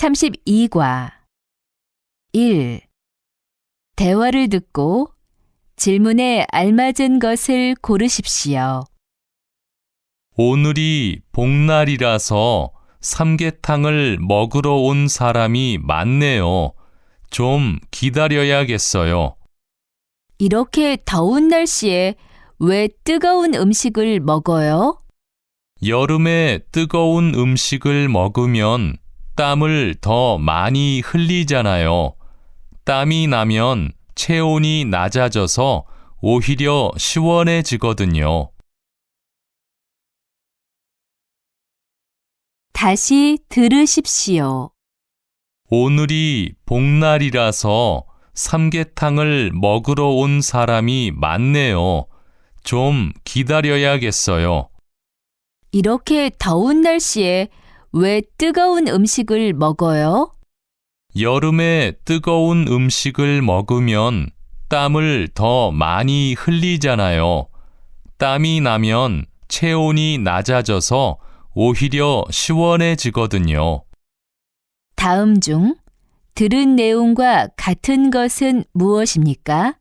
32과 1. 대화를 듣고 질문에 알맞은 것을 고르십시오. 오늘이 복날이라서 삼계탕을 먹으러 온 사람이 많네요. 좀 기다려야겠어요. 이렇게 더운 날씨에 왜 뜨거운 음식을 먹어요? 여름에 뜨거운 음식을 먹으면 땀을 더 많이 흘리잖아요. 땀이 나면 체온이 낮아져서 오히려 시원해지거든요. 다시 들으십시오. 오늘이 복날이라서 삼계탕을 먹으러 온 사람이 많네요. 좀 기다려야겠어요. 이렇게 더운 날씨에 왜 뜨거운 음식을 먹어요? 여름에 뜨거운 음식을 먹으면 땀을 더 많이 흘리잖아요. 땀이 나면 체온이 낮아져서 오히려 시원해지거든요. 다음 중 들은 내용과 같은 것은 무엇입니까?